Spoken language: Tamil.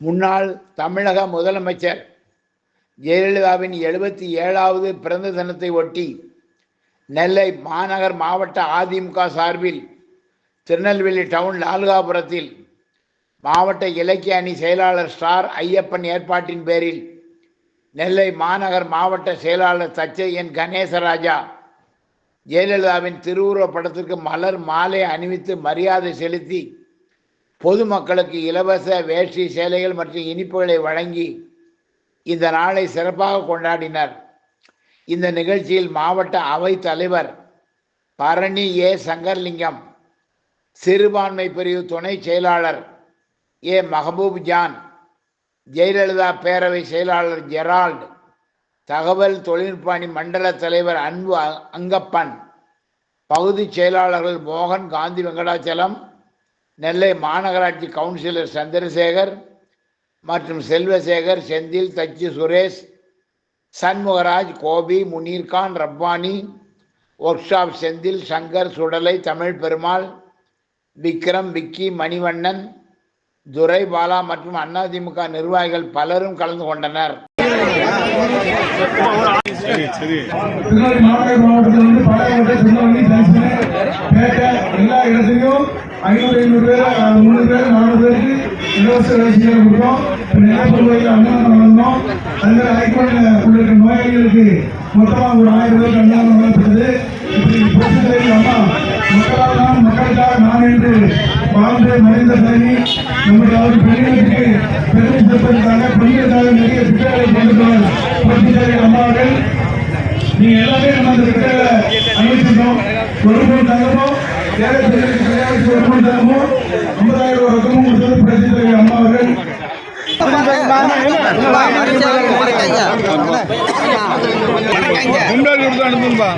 முன்னாள் தமிழக முதலமைச்சர் ஜெயலலிதாவின் எழுபத்தி ஏழாவது பிறந்த தினத்தை ஒட்டி நெல்லை மாநகர் மாவட்ட அதிமுக சார்பில் திருநெல்வேலி டவுன் லால்காபுரத்தில் மாவட்ட இலக்கிய அணி செயலாளர் ஸ்டார் ஐயப்பன் ஏற்பாட்டின் பேரில் நெல்லை மாநகர் மாவட்ட செயலாளர் தச்சை என் கணேசராஜா ஜெயலலிதாவின் திருவுருவப் படத்திற்கு மலர் மாலை அணிவித்து மரியாதை செலுத்தி பொதுமக்களுக்கு இலவச வேஷ்டி சேலைகள் மற்றும் இனிப்புகளை வழங்கி இந்த நாளை சிறப்பாக கொண்டாடினர். இந்த நிகழ்ச்சியில் மாவட்ட அவைத் தலைவர் பரணி ஏ. சங்கர்லிங்கம் சிறுபான்மை பிரிவு துணை செயலாளர் ஏ. மஹபூப் ஜான் ஜெயலலிதா பேரவை செயலாளர் ஜெரால்டு தகவல் தொழில்நுட்ப அணி மண்டல தலைவர் அன்பு அங்கப்பன் பகுதி செயலாளர்கள் மோகன் காந்தி வெங்கடாச்சலம் நெல்லை மாநகராட்சி கவுன்சிலர் சந்திரசேகர் மற்றும் செல்வசேகர் செந்தில் தச்சி சுரேஷ் சண்முகராஜ் கோபி முனீர்கான் ரப்பானி ஒர்க் ஷாப் செந்தில் சங்கர் சுடலை தமிழ் பெருமாள் விக்ரம் விக்கி மணிவண்ணன் துரை பாலா மற்றும் அதிமுக நிர்வாகிகள் பலரும் கலந்து கொண்டனர். மாவட்டத்தில் வந்து இடத்துலையும் ஐநூறு ஐநூறு பேர் அஹ், முந்நூறு பேர் நானூறு பேருக்கு இலவச வேலைகள் கொடுத்தோம் நிலப்பொருளையில் அன்னதானம் வழங்கினோம் அதில் ஹைகோர்ட்டில் உள்ள நோயாளிகளுக்கு மொத்தமாக ஒரு ஆயிரம் பேருக்கு அன்னதானம் வழங்கப்பட்டது. இப்படி புரட்சித்தலைவி அம்மா மக்களால் நான் மக்களுக்காக நான் என்று வாழ்ந்து மறைந்த தனி நம்முடைய அவர் பெண்களுக்கு பெருமை சேர்ப்பதற்காக பெண்களுக்காக நிறைய திட்டங்களை அம்மா அவர்கள். எல்லாமே நம்ம அந்த திட்டங்களை ஒரு ஐம்பதாயிரம் ரூபாய் ரொக்கமும் கொடுத்தது தலைவி அம்மா அவர்கள் குண்டால் கொடுத்து அனுப்பும்பா